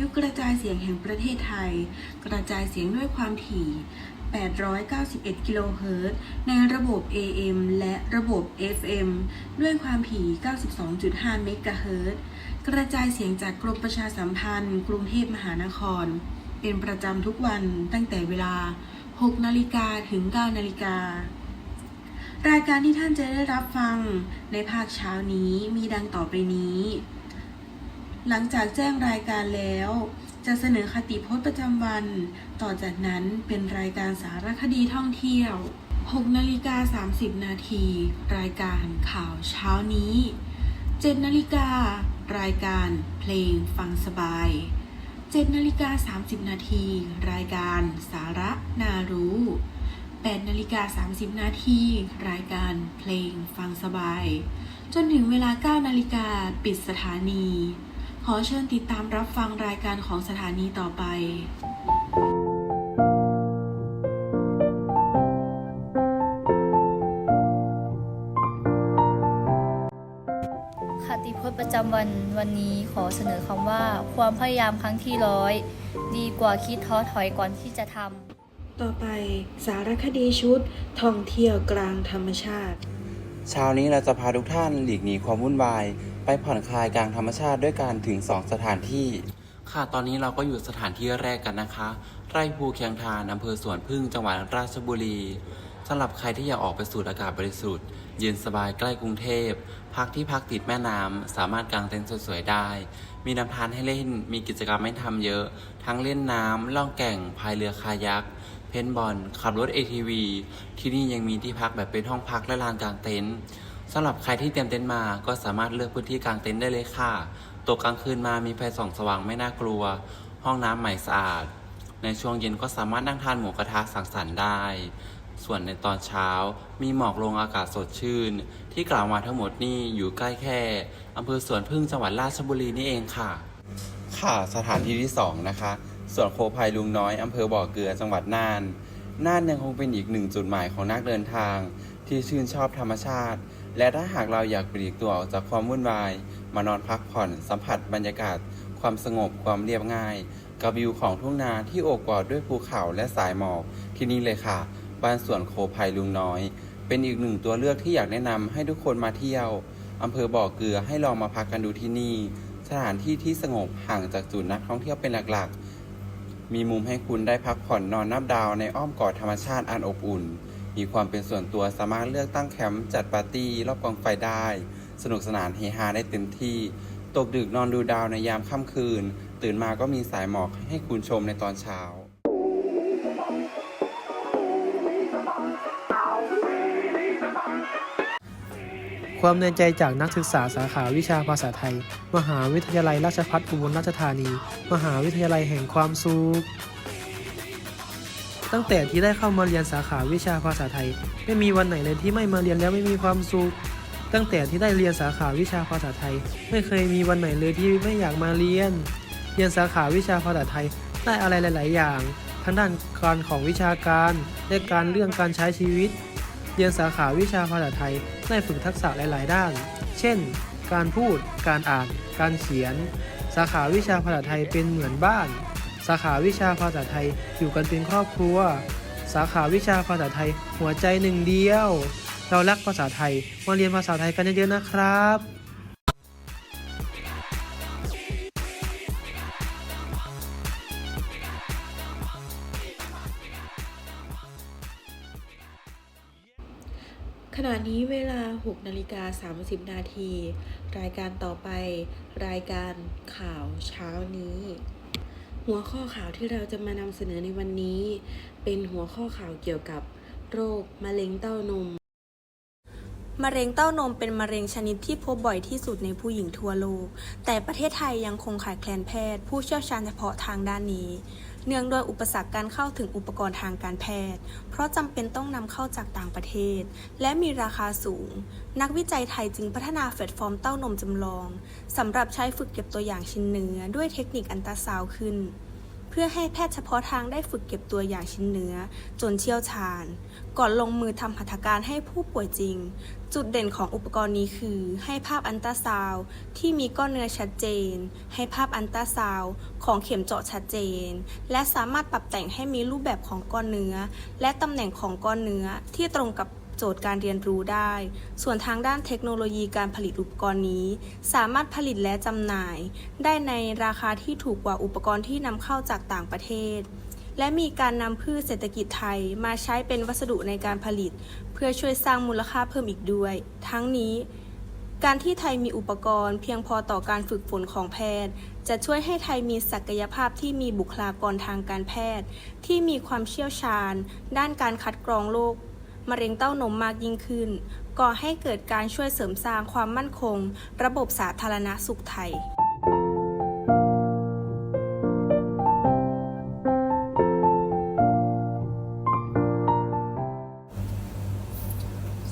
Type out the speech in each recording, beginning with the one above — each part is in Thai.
ยุกระจายเสียงแห่งประเทศไทย กระจายเสียงด้วยความถี่ 891 กิโลเฮิรตซ์ในระบบ AM และระบบ FM ด้วยความถี่ 92.5 เมกะเฮิรตซ์กระจายเสียงจากกรมประชาสัมพันธ์ กรุงเทพมหานคร เป็นประจำทุกวันตั้งแต่เวลา 6 นาฬิกาถึง 9 นาฬิการายการที่ท่านจะได้รับฟังในภาคเช้านี้มีดังต่อไปนี้ หลังจากแจ้งรายการแล้ว จะเสนอคติพจน์ประจำวัน ต่อจากนั้นเป็นรายการสารคดีท่องเที่ยว 6นาฬิกา30 นาที รายการข่าวเช้านี้ 7นาฬิการายการเพลงฟังสบาย 7นาฬิกา30 นาที รายการสาระน่ารู้8นาฬิกา30 นาที รายการเพลงฟังสบาย จนถึงเวลา 9 นาฬิกาปิดสถานี ขอเชิญติดตามรับฟังรายการของสถานีต่อไปคติพจน์ประจำวันวันนี้ขอเสนอคำว่า ความพยายามครั้งที่ร้อยดีกว่าคิดท้อถอยก่อนที่จะทำ ต่อไปสารคดีชุดท่องเที่ยวกลางธรรมชาติ เช้านี้เราจะพาทุกท่านหลีกหนีความวุ่นวาย ไปผ่อนคลายกลางธรรมชาติด้วยการถึง 2 สถานที่ ค่ะตอนนี้เราก็อยู่สถานที่แรกกันนะคะ ไร่ภูเคียงทานอำเภอสวนพึ่งจังหวัดราชบุรีสำหรับใครที่อยากออกไปสูดอากาศบริสุทธิ์เย็นสบายใกล้กรุงเทพ พักที่พักติดแม่น้ำ สามารถกางเต็นท์สวยๆได้ มีน้ำทานให้เล่น มีกิจกรรมให้ทำเยอะ ทั้งเล่นน้ำ ล่องแก่ง พายเรือคายัก เพนบอล ขับรถ ATV ที่นี่ยังมีที่พักแบบเป็นห้องพักและลานกางเต็นท์ สำหรับใครที่เตรียมเต็นท์มาก็สามารถเลือกพื้นที่กางเต็นท์ได้เลยค่ะ ตกกลางคืนมามีไฟส่องสว่างไม่น่ากลัว ห้องน้ำใหม่สะอาด ในช่วงเย็นก็สามารถนั่งทานหมูกระทะสังสรรค์ได้ ส่วนในตอนเช้ามีหมอกลงอากาศสดชื่น ที่กล่าวมาทั้งหมดนี่อยู่ใกล้แค่อำเภอสวนพึ่งจังหวัดราชบุรีนี่เองค่ะ ค่ะสถานที่ที่สองนะคะสวนโคภัยลุงน้อยอำเภอบ่อเกลือจังหวัดน่านน่านยังคงเป็นอีกหนึ่งจุดหมายของนักเดินทาง ที่ชื่นชอบธรรมชาติ และถ้าหากเราอยากปลีกตัวออกจากความวุ่นวาย มานอนพักผ่อนสัมผัสบรรยากาศ ความสงบความเรียบง่าย กับวิวของทุ่งนาที่โอบกอดด้วยภูเขาและสายหมอกที่นี่เลยค่ะ บ้านสวนโคภัยลุงน้อย เป็นอีกหนึ่งตัวเลือกที่อยากแนะนำให้ทุกคนมาเที่ยวอำเภอบ่อเกลือให้ลองมาพักกันดูที่นี่ สถานที่ที่สงบห่างจากจุดนักท่องเที่ยวเป็นหลักๆ มีมุมให้คุณได้พักผ่อนนอนนับดาวในอ้อมกอดธรรมชาติอันอบอุ่น มีความเป็นส่วนตัวสามารถเลือกตั้งแคมป์จัดปาร์ตี้รอบกองไฟได้ สนุกสนานเฮฮาได้เต็มที่ ตกดึกนอนดูดาวในยามค่ำคืน ตื่นมาก็มีสายหมอกให้คุณชมในตอนเช้าความในใจจากนักศึกษาสาขาวิชาภาษาไทย มหาวิทยาลัยราชภัฏอุบลราชธานี มหาวิทยาลัยแห่งความสุข ตั้งแต่ที่ได้เข้ามาเรียนสาขาวิชาภาษาไทย ไม่มีวันไหนเลยที่ไม่มาเรียนแล้วไม่มีความสุขตั้งแต่ที่ได้เรียนสาขาวิชาภาษาไทย ไม่เคยมีวันไหนเลยที่ไม่อยากมาเรียน เรียนสาขาวิชาภาษาไทยได้อะไรหลาย ๆ อย่าง ทั้งด้านการของวิชาการและการเรื่องการใช้ชีวิต เรียนสาขาวิชาภาษาไทยได้ฝึกทักษะหลาย ๆ ด้าน เช่น การพูด การอ่าน การเขียน สาขาวิชาภาษาไทยเป็นเหมือนบ้าน สาขาวิชาภาษาไทยอยู่กันเป็นครอบครัว สาขาวิชาภาษาไทยหัวใจหนึ่งเดียว เรารักภาษาไทยมาเรียนภาษาไทยกันเยอะๆนะครับขณะนี้เวลา 6 นาฬิกา 30 นาที รายการต่อไป รายการข่าวเช้านี้ หัวข้อข่าวที่เราจะมานำเสนอในวันนี้ เป็นหัวข้อข่าวเกี่ยวกับ โรคมะเร็งเต้านม มะเร็งเต้านมเป็นมะเร็งชนิดที่พบบ่อยที่สุดในผู้หญิงทั่วโลก แต่ประเทศไทยยังคงขาดแคลนแพทย์ ผู้เชี่ยวชาญเฉพาะทางด้านนี้ เนื่องด้วยอุปสรรคการเข้าถึงอุปกรณ์ทางการแพทย์ เพราะจำเป็นต้องนำเข้าจากต่างประเทศ และมีราคาสูง นักวิจัยไทยจึงพัฒนาแฟลตฟอร์มเต้านมจำลองสำหรับใช้ฝึกเก็บตัวอย่างชิ้นเนื้อด้วยเทคนิคอันตราซาวขึ้น เพื่อให้แพทย์เฉพาะทางได้ฝึกเก็บตัวอย่างชิ้นเนื้อ จนเชี่ยวชาญ ก่อนลงมือทำหัตถการให้ผู้ป่วยจริง จุดเด่นของอุปกรณ์นี้คือ ให้ภาพอันตราซาวที่มีก้อนเนื้อชัดเจน ให้ภาพอันตราซาวของเข็มเจาะชัดเจน และสามารถปรับแต่งให้มีรูปแบบของก้อนเนื้อ และตำแหน่งของก้อนเนื้อที่ตรงกับ โจทย์การเรียนรู้ได้ ส่วนทางด้านเทคโนโลยีการผลิตอุปกรณ์นี้ สามารถผลิตและจำหน่าย ได้ในราคาที่ถูกกว่าอุปกรณ์ที่นำเข้าจากต่างประเทศ และมีการนำพืชเศรษฐกิจไทยมาใช้เป็นวัสดุในการผลิต เพื่อช่วยสร้างมูลค่าเพิ่มอีกด้วย ทั้งนี้การที่ไทยมีอุปกรณ์เพียงพอต่อการฝึกฝนของแพทย์ จะช่วยให้ไทยมีศักยภาพที่มีบุคลากรทางการแพทย์ ที่มีความเชี่ยวชาญ ด้านการคัดกรองโรค มะเร็งเต้านมมากยิ่งขึ้น ก่อให้เกิดการช่วยเสริมสร้างความมั่นคง ระบบสาธารณสุขไทย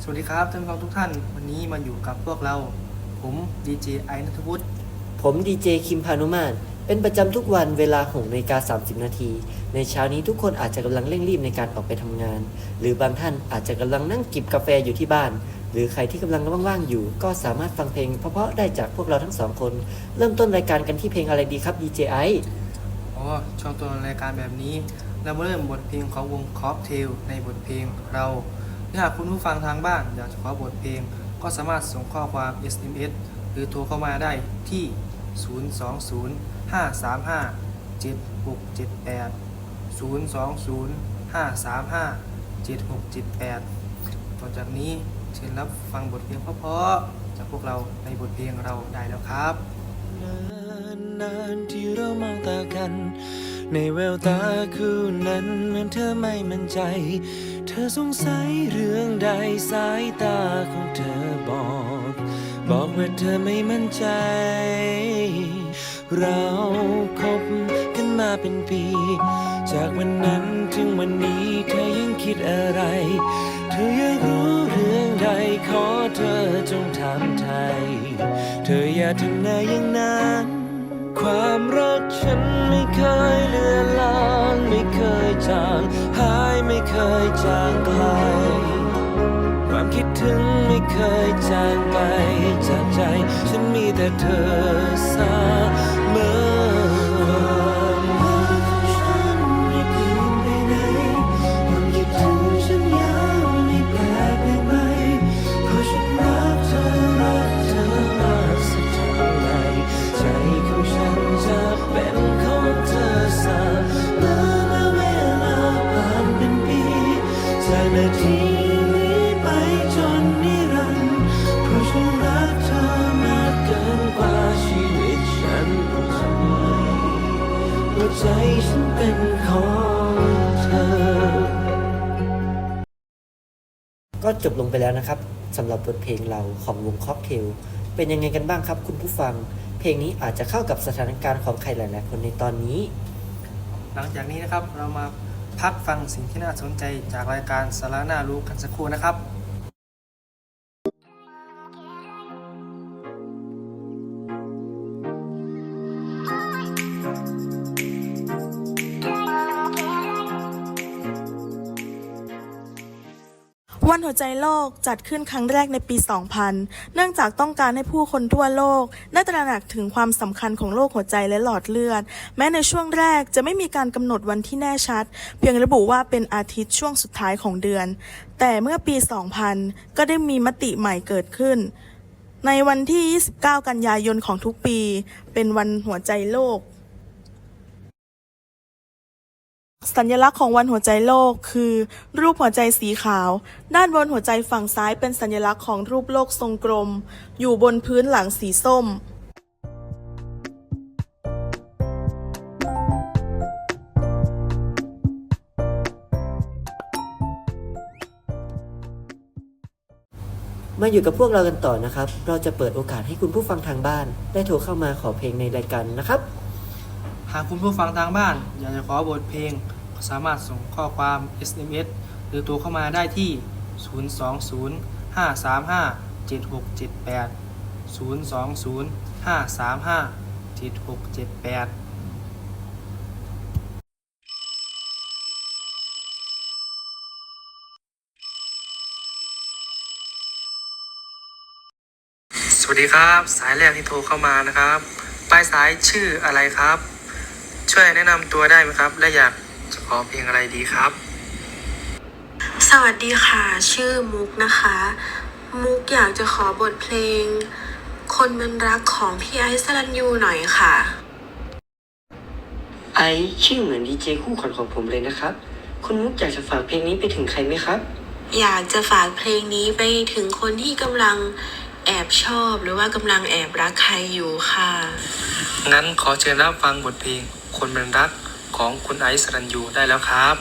สวัสดีครับท่านผู้ฟังทุกท่านวันนี้มาอยู่กับพวกเรา ผมดีเจไอนัทวุฒิผมดีเจคิมพานุมาน เป็นประจำทุกวันเวลา6นาฬิกา30 นาที ในเช้านี้ทุกคนอาจจะกำลังเร่งรีบในการออกไปทำงาน หรือบางท่านอาจจะกำลังนั่งจิบกาแฟอยู่ที่บ้าน หรือใครที่กำลังว่างๆอยู่ ก็สามารถฟังเพลงเพราะๆได้จากพวกเราทั้งสองคน เริ่มต้นรายการกันที่เพลงอะไรดีครับดีเจไออ๋อช่วงต้นรายการแบบนี้ เรามาเริ่มบทเพลงของวงคอฟเทลในบทเพลงเราถ้าคุณผู้ฟังทางบ้านอยากจะขอบทเพลง ก็สามารถส่งข้อความ SMS หรือโทรเข้ามาได้ที่ 020 535 7678 020 535 7678ต่อจากนี้เชิญรับฟังบทเพลงเพราะๆจากพวกเราในบทเพลงเราได้แล้วครับนานนานๆที่เรามองตากัน ในแววตาคู่นั้นเหมือนเธอไม่มั่นใจ เธอสงสัยเรื่องใดสายตาของเธอบอก บอกว่าเธอไม่มั่นใจ เราคบกันมาเป็นปี จากวันนั้นถึงวันนี้เธอยังคิดอะไร เธอยากรู้เรื่องใดขอเธอจงถามไทย เธออย่าทำหน้าอย่างนั้น ความรักฉันไม่เคยเลือนลาง ไม่เคยจางหายไม่เคยจางไกล ความคิดถึงไม่เคยจางไปจากใจ ฉันมีแต่เธอเสมอ ใจฉันเป็นของเธอ ก็จบลงไปแล้วนะครับสำหรับบทเพลงเราของวงค็อกเทลเป็นยังไงกันบ้างครับคุณผู้ฟัง เพลงนี้อาจจะเข้ากับสถานการณ์ของใครหลายๆคนในตอนนี้ หลังจากนี้นะครับเรามาพักฟังสิ่งที่น่าสนใจจากรายการสาระน่ารู้กันสักครู่นะครับ วันหัวใจโลกจัดขึ้นครั้งแรกในปี 2000 เนื่องจากต้องการให้ผู้คนทั่วโลกได้ตระหนักถึงความสำคัญของโรคหัวใจและหลอดเลือด แม้ในช่วงแรกจะไม่มีการกำหนดวันที่แน่ชัด เพียงระบุว่าเป็นอาทิตย์ช่วงสุดท้ายของเดือน แต่เมื่อปี 2000 ก็ได้มีมติใหม่เกิดขึ้น ในวันที่ 29 กันยายนของทุกปี เป็นวันหัวใจโลก สัญลักษณ์ของวันหัวใจโลกคือ รูปหัวใจสีขาว ด้านบนหัวใจฝั่งซ้ายเป็นสัญลักษณ์ของรูปโลกทรงกลม อยู่บนพื้นหลังสีส้ม มาอยู่กับพวกเรากันต่อนะครับ เราจะเปิดโอกาสให้คุณผู้ฟังทางบ้าน ได้โทรเข้ามาขอเพลงในรายการนะครับากคุณผู้ฟังทางบ้าน อยากจะขอบทเพลง สามารถส่งข้อความ SMS หรือตัวเข้ามาได้ที่ 020-535-7678 020-535-7678สวัสดีครับ สายแรกที่โทรเข้ามานะครับ ปลายสายชื่ออะไรครับ ช่วยแนะนำตัวได้ไหมครับ และอยากจะขอเพลงอะไรดีครับ สวัสดีค่ะ ชื่อมุกนะคะ มุกอยากจะขอบทเพลง คนเป็นรักของพี่ไอซ์สรันยูหน่อยค่ะ ไอชื่อเหมือนดีเจคู่ขวัญของผมเลยนะครับ คุณมุกอยากจะฝากเพลงนี้ไปถึงใครไหมครับ อยากจะฝากเพลงนี้ไปถึงคนที่กำลังแอบชอบหรือว่ากำลังแอบรักใครอยู่ค่ะ งั้นขอเชิญรับฟังบทเพลง คนเป็นรักของคุณไอซ์สรันยูได้แล้วครับ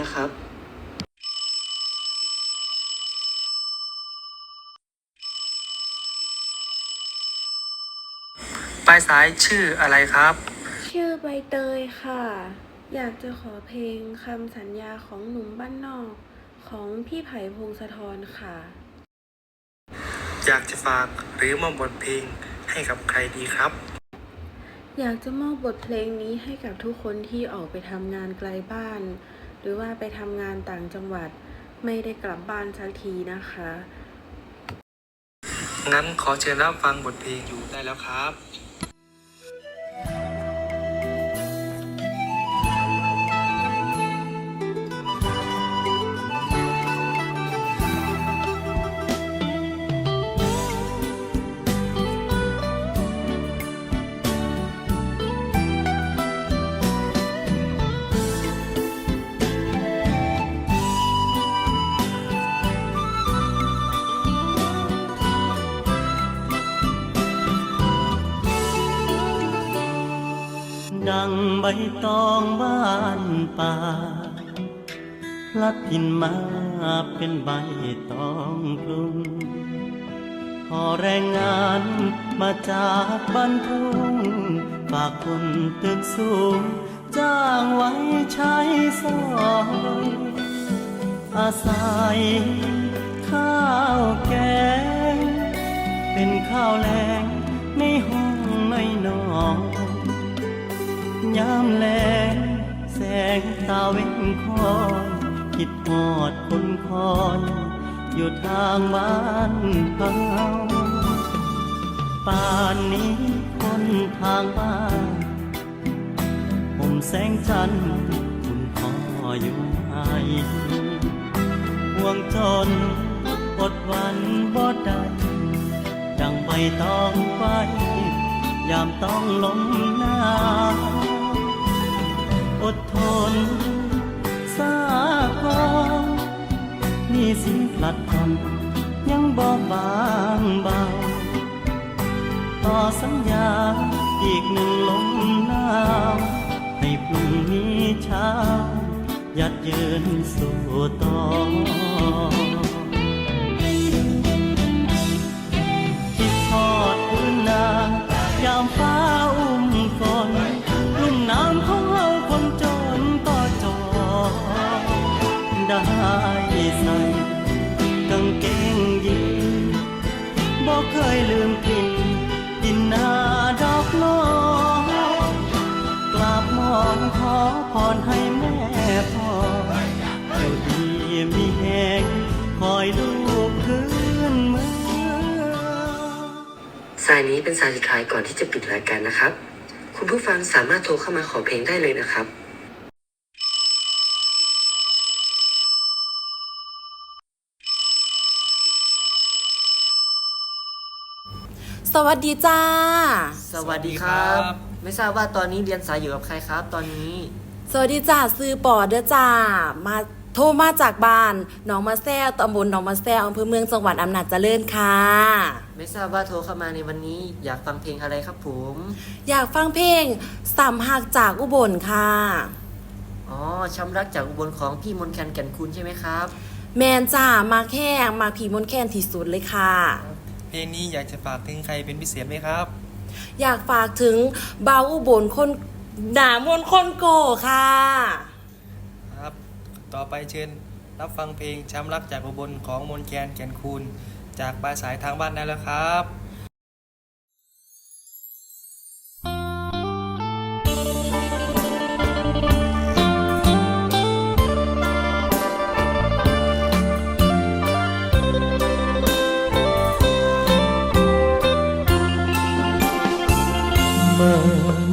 นะครับปลายสายชื่ออะไรครับ ชื่อใบเตยค่ะ อยากจะขอเพลงคำสัญญาของหนุ่มบ้านนอก ของพี่ไผ่พงศธรค่ะ อยากจะฝากหรือมอบบทเพลงให้กับใครดีครับ อยากจะมอบบทเพลงนี้ให้กับทุกคนที่ออกไปทำงานไกลบ้าน หรือว่าไปทำงานต่างจังหวัดไม่ได้กลับบ้านสักทีนะคะ งั้นขอเชิญรับฟังบทเพลงอยู่ได้แล้วครับ ตองบ้านป่าพลัดพินมาเป็นใบตองกลุ่มพอแรงงานมาจากบ้านทุ่งฝากคนตึกสูง จ้างไว้ใช้สอยอาศัยข้าวแกง เป็นข้าวแรงในห้องไม่นอน ยามแลงแสงตาเว้นคอยคิดหอดคนคอยอยู่ทางบ้านเฮาป่านนี้คนทางบ้านผมแสงจันทร์คุณพ่ออยู่ไหนห่วงจนอดวันบ่ได้ต้องไว้ยามต้องล้มหนาว อดทนสาคอนนี่สินพลัดพรอนยังบอบางเบา ต่อสัญญาอีกหนึ่งลมหนาวให้พรุ่งนี้เช้ายัดเยินสู่ต่อ ยลืมกลิ่นดินนาดอกน้อยกราบมอนขอพรให้แม่พ่ออยู่ดีมีแหงคอยลูกคืนเมืองสายนี้เป็นสายสุดท้ายก่อนที่จะปิดรายการนะครับ คุณผู้ฟังสามารถโทรเข้ามาขอเพลงได้เลยนะครับ สวัสดีจ้า สวัสดีครับ ไม่ทราบว่าตอนนี้เรียนสายอยู่กับใครครับ ตอนนี้ สวัสดีจ้าซื้อปอเด้อจ้า มาโทรมาจากบ้านหนองมะแซวตำบลหนองมะแซวอำเภอเมืองจังหวัดอำนาจเจริญค่ะ ไม่ทราบว่าโทรเข้ามาในวันนี้อยากฟังเพลงอะไรครับผม อยากฟังเพลงสามหักจากอุบลค่ะ อ๋อช้ำรักจากอุบลของพี่มนต์แคนแก่นคุณใช่ไหมครับ แมนจ้ามาแค่มาผีมนต์แคนที่สุดเลยค่ะ เพลงนี้อยากจะฝากถึงใครเป็นพิเศษไหมครับ อยากฝากถึงบาวอุบลคนหนามนคนโกค่ะ ครับ ต่อไปเชิญรับฟังเพลงช้ำรักจากอุบลของมนแคนแก่นคูณ จากปลายสายทางบ้านได้แล้วครับ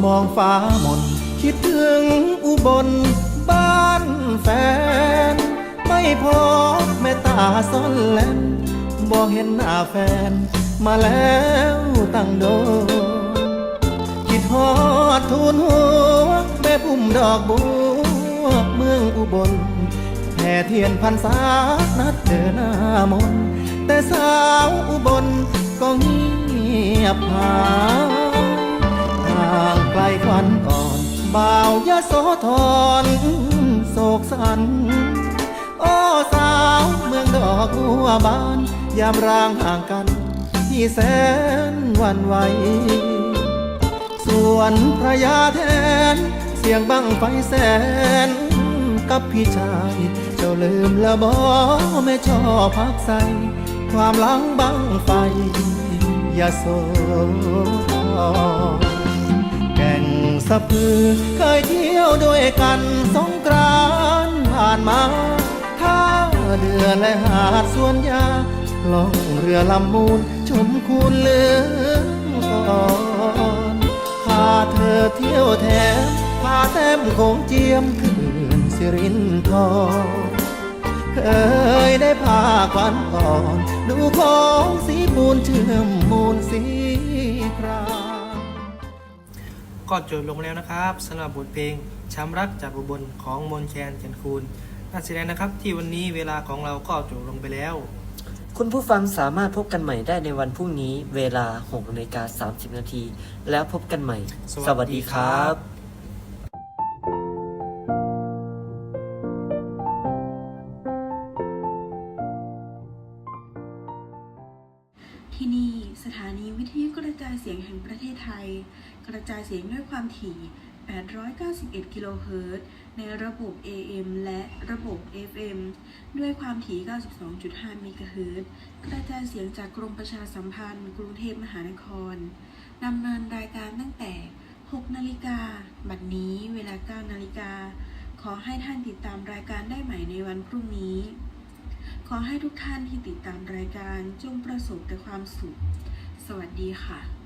มองฟ้ามน คิดถึงอุบลบ้านแฟน ไม่พบแม่ตาซ่อนแลนบ่เห็นหน้าแฟน มาแล้วตั้งโดคิดฮอดทูนหัวแม่พุ่มดอกบัวเมืองอุบลแผ่เทียนพันษานัดเจอหน้ามน แต่สาวอุบลก็เงียบหายางไกลควันก่อนบ่าวยะโสธรโศกสัน โอ้สาวเมืองดอกบัวบาน ยามร่างห่างกัน ที่แสนวันไหว ส่วนพระยาแทน เสียงบังไฟแสน กับพี่ชาย เจ้าลืมละบอไม่ชอบพักใส ความหลังบังไฟยาโสธร สะพือเคยเที่ยวด้วยกันสงกรานผ่านมาท่าเรือและหาดสวนยาล่องเรือลำมูลชมคูนเลืองอ่อนพาเธอเที่ยวแถมพาแต้มคงเจียมคืนสิรินทรเคยได้พาควันอ่อน ดูของสีปูนเชื่อมมูลสีคราม ก็จบลงแล้วนะครับสำหรับบทเพลงช้ำรักจากอุบลของมนแคนแก่นคูณน่าเสียดายนะครับที่วันนี้เวลาของเราก็จบลงไปแล้ว คุณผู้ฟังสามารถพบกันใหม่ได้ในวันพรุ่งนี้เวลา6นาฬิกา30 นาทีแล้วพบกันใหม่ สวัสดีครับ ศไทย กระจายเสียงด้วยความถี่ 891 กิโลเฮิรตซ์ในระบบ AM และระบบ FM ด้วยความถี่ 92.5 เมกะเฮิรตซ์กระจายเสียงจากกรมประชาสัมพันธ์ กรุงเทพมหานครดำเนินรายการตั้งแต่ 6 นาฬิกา บัดนี้เวลา 9 นาฬิกา ขอให้ท่านติดตามรายการได้ใหม่ในวันพรุ่งนี้ ขอให้ทุกท่านที่ติดตามรายการจงประสบแต่ความสุข สวัสดีค่ะ